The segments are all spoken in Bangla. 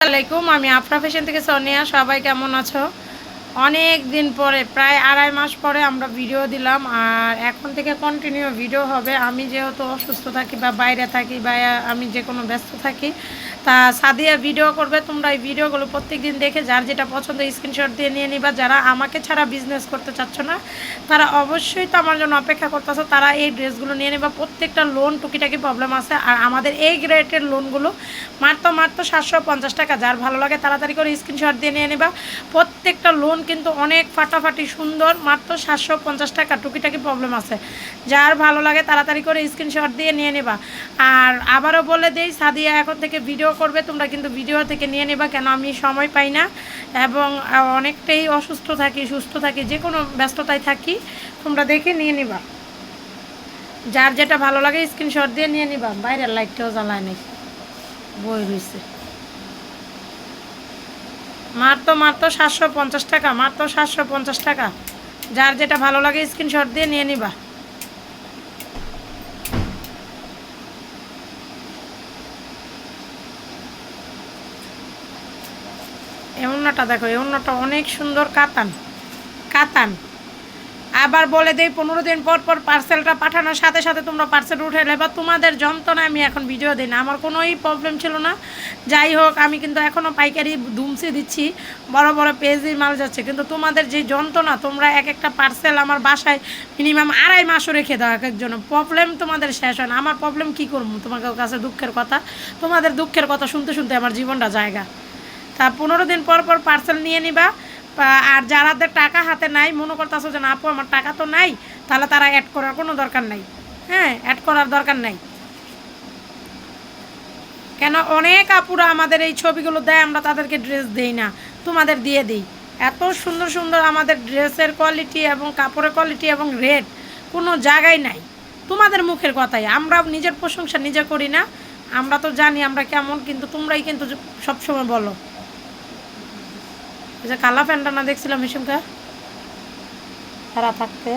আসসালামাইকুম আমি আফরা ফ্যাশন থেকে সোনিয়া। সবাই কেমন আছো? অনেক দিন পরে, প্রায় আড়াই মাস পরে আমরা ভিডিও দিলাম, আর এখন থেকে কন্টিনিউ ভিডিও হবে। আমি যেহেতু অসুস্থ থাকি বা বাইরে থাকি বা আমি যে কোনো ব্যস্ত থাকি, তা সাদিয়া ভিডিও করবে। তোমরা এই ভিডিওগুলো প্রত্যেক দিন দেখে, যার যেটা পছন্দ স্ক্রিনশট দিয়ে নিয়ে নিবা। যারা আমাকে ছাড়া বিজনেস করতে চাচ্ছ না, তারা অবশ্যই তো আমার জন্য অপেক্ষা করতেছো, তারা এই ড্রেসগুলো নিয়ে নেবা। প্রত্যেকটা লোন টুকিটাকি প্রবলেম আছে, আর আমাদের এই গ্রেডের লোনগুলো মাত্র মাত্র সাতশো পঞ্চাশ টাকা। যার ভালো লাগে তাড়াতাড়ি করে স্ক্রিনশট দিয়ে নিয়ে নেবা। প্রত্যেকটা লোন কিন্তু অনেক ফাটাফাটি সুন্দর, মাত্র সাতশো পঞ্চাশ টাকা। টুকিটাকি প্রবলেম আছে। যার ভালো লাগে তাড়াতাড়ি করে স্ক্রিনশট দিয়ে নিয়ে নেবা। আর আবারও বলে দেই, সাদিয়া এখন থেকে ভিডিও করবে, তোমরা কিন্তু ভিডিও থেকে নিয়ে নেবা, কেন আমি সময় পাই না। এবং অনেকটাই অসুস্থ থাকি, সুস্থ থাকি, যে কোনো ব্যস্ততায় থাকি, তোমরা দেখে নিয়ে নিবা। যার যেটা ভালো লাগে স্ক্রিনশট দিয়ে নিয়ে নিবা। বাইরের লাইটটাও জ্বালায় নেই। বই রয়েছে মাত্র মাত্র সাতশো পঞ্চাশ টাকা মাত্র সাতশো পঞ্চাশ টাকা। যার যেটা ভালো লাগে স্ক্রিনশট দিয়ে নিয়ে নিবা। এই অন্যটা দেখো, এই অন্যটা অনেক সুন্দর কাতান কাতান। আবার বলে দেই, পনেরো দিন পর পর পার্সেলটা পাঠানোর সাথে সাথে তোমরা পার্সেল উঠে নেবে। তোমাদের যন্ত্রণা আমি এখন ভিডিও দিই না। আমার কোনোই প্রবলেম ছিল না। যাই হোক, আমি কিন্তু এখনও পাইকারি দুমসি দিচ্ছি। বড় বড় পেজের মাল যাচ্ছে। কিন্তু তোমাদের যে যন্ত্রণা, তোমরা এক একটা পার্সেল আমার বাসায় মিনিমাম আড়াই মাসও রেখে দাও এক একজন। প্রবলেম তোমাদের শেষ হয় না। আমার প্রবলেম কী করব? তোমাদের কাছে দুঃখের কথা। তোমাদের দুঃখের কথা শুনতে শুনতে আমার জীবনটা জায়গা। তা পনেরো দিন পর পর পার্সেল নিয়ে নিবা। আর যারাদের টাকা হাতে নাই, মনে করতেছো যে না, আপু, আমার টাকা তো নাই, তাহলে তারা অ্যাড করার কোনো দরকার নাই। হ্যাঁ অ্যাড করার দরকার নাই। কেন? অনেক আপুরা আমাদের এই ছবিগুলো দেয়, আমরা তাদেরকে ড্রেস দেই না। তোমাদের দিয়ে দিই। এত সুন্দর সুন্দর আমাদের ড্রেসের কোয়ালিটি এবং কাপড়ের কোয়ালিটি এবং রেট কোনো জায়গায় নাই। তোমাদের মুখের কথাই। আমরা নিজের প্রশংসা নিজে করি না। আমরা তো জানি আমরা কেমন, কিন্তু তোমরাই কিন্তু সবসময় বলো। যে কালা প্যান্টটা না দেখছিলাম মিশুমকা তারা থাকতে।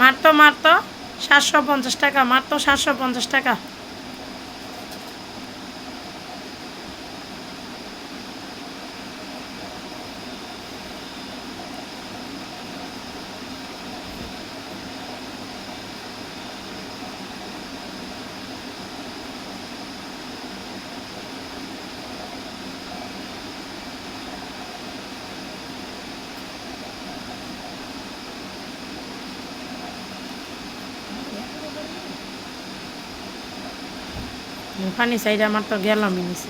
মারতো মারতো। সাতশো পঞ্চাশ টাকা, মারতো সাতশো পঞ্চাশ টাকা। পানি সাইড আমার তো গেলামই নিচে